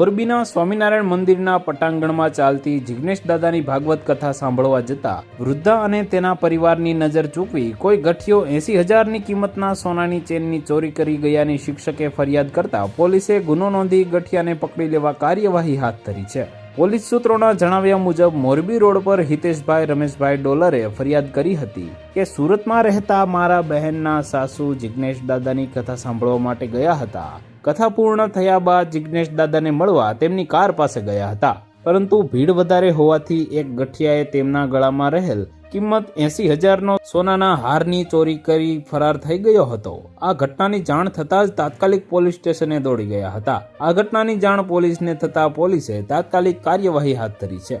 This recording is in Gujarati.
મોરબીના સ્વામિનારાયણ મંદિરના પટાંગણમાં ચાલતી જિગ્નેશ દાદાની ભાગવત કથા સાંભળવા જતા વૃદ્ધા અને તેના પરિવારની નજર ચૂકવી કોઈ ગઠિયો એસી હજારની કિંમતના સોનાની ચેનની ચોરી કરી ગયાની શિક્ષકે ફરિયાદ કરતા પોલીસે ગુનો નોંધી ગઠિયાને પકડી લેવા કાર્યવાહી હાથ ધરી છે. પોલીસ સૂત્રોના જણાવ્યા મુજબ મોરબી રોડ પર હિતેશભાઈ રમેશભાઈ ડોલરે ફરિયાદ કરી હતી કે સુરતમાં રહેતા મારા બહેનના સાસુ જિગ્નેશ દાદાની કથા સાંભળવા માટે ગયા હતા. કથા પૂર્ણ થયા બાદ જિજ્ઞેશ દાદાને મળવા તેમની કાર પાસે ગયા હતા. પરંતુ ભીડ વધારે હોવાથી એક ગઠિયાએ તેમના ગળામાં રહેલ કિંમત એસી હજારનો સોનાના હારની ચોરી કરી ફરાર થઈ ગયો હતો. આ ઘટનાની જાણ થતાં જ તાત્કાલિક પોલીસ સ્ટેશને દોડી ગયા હતા. આ ઘટનાની જાણ પોલીસને થતાં પોલીસે તાત્કાલિક કાર્યવાહી હાથ ધરી છે.